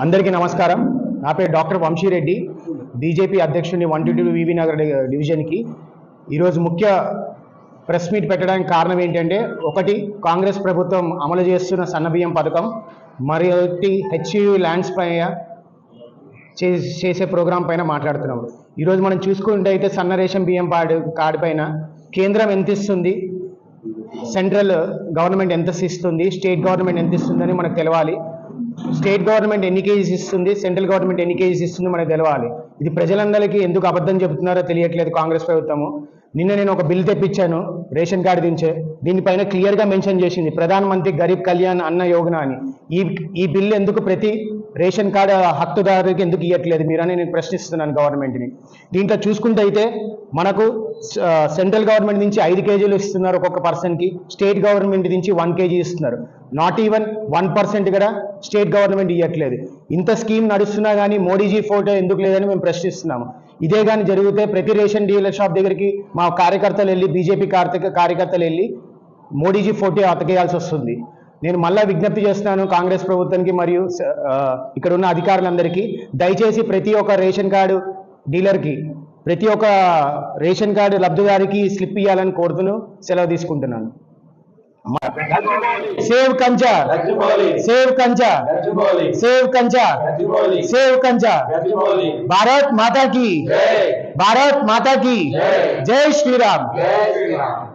అందరికీ నమస్కారం. నా పేరు డాక్టర్ వంశీరెడ్డి. బీజేపీ అధ్యక్షుడిని one two two V V Nagar డివిజన్కి. ఈరోజు ముఖ్య ప్రెస్ మీట్ పెట్టడానికి కారణం ఏంటంటే ఒకటి కాంగ్రెస్ ప్రభుత్వం అమలు చేస్తున్న సన్నబియ్యం పథకం. మరొకటి హెచ్యు ల్యాండ్స్ పైన చే- చేసే ప్రోగ్రాం పైన మాట్లాడుతున్నాం ఈరోజు మనం చూసుకుంటే అయితే సన్న రేషన్ బియ్యం కార్డు కార్డు పైన కేంద్రం ఎంత ఇస్తుంది? సెంట్రల్ గవర్నమెంట్ ఎంత ఇస్తుంది? స్టేట్ గవర్నమెంట్ ఎంత ఇస్తుందని మనకు తెలవాలి. స్టేట్ గవర్నమెంట్ ఎన్ని కేజీస్ ఇస్తుంది? సెంట్రల్ గవర్నమెంట్ ఎన్ని కేజీస్ ఇస్తుంది మనకు తెలవాలి. ఇది ప్రజలందరికీ ఎందుకు అబద్ధం చెబుతున్నారో తెలియట్లేదు కాంగ్రెస్ ప్రభుత్వము. నిన్న నేను ఒక బిల్ తెప్పించాను రేషన్ కార్డు దించే. దీనిపైన క్లియర్గా మెన్షన్ చేసింది ప్రధాన మంత్రి గరీబ్ కళ్యాణ్ అన్న యోజన అని. ఈ ఈ బిల్ ఎందుకు ప్రతి రేషన్ కార్డు హక్కుదారుకి ఎందుకు ఇవ్వట్లేదు మీరని నేను ప్రశ్నిస్తున్నాను గవర్నమెంట్ని. దీంట్లో చూసుకుంటే అయితే మనకు సెంట్రల్ గవర్నమెంట్ నుంచి ఐదు కేజీలు ఇస్తున్నారు ఒక్కొక్క పర్సన్కి. స్టేట్ గవర్నమెంట్ నుంచి వన్ కేజీ ఇస్తున్నారు. నాట్ ఈవెన్ వన్ పర్సెంట్ కూడా స్టేట్ గవర్నమెంట్ ఇవ్వట్లేదు ఇంత స్కీమ్ నడుస్తున్నా కానీ మోడీజీ ఫోటో ఎందుకు లేదని మేము ప్రశ్నిస్తున్నాము. ఇదే కానీ జరిగితే ప్రతి రేషన్ డీలర్ షాప్ దగ్గరికి మా కార్యకర్తలు వెళ్ళి బీజేపీ కార్తక కార్యకర్తలు వెళ్ళి మోడీజీ ఫోటో అతకేయాల్సి వస్తుంది. నేను మళ్ళా విజ్ఞప్తి చేస్తున్నాను కాంగ్రెస్ ప్రభుత్వానికి మరియు ఇక్కడ ఉన్న అధికారులందరికీ. దయచేసి ప్రతి ఒక్క రేషన్ కార్డు డీలర్కి ప్రతి ఒక్క రేషన్ కార్డు లబ్ధిదారికి స్లిప్ ఇవ్వాలని కోరుతూ సెలవు తీసుకుంటున్నాను. सेव कंचा सेव कंचा सेव कंचा सेव कंचा भारत माता की। भारत माता की। जय श्री राम जय श्री राम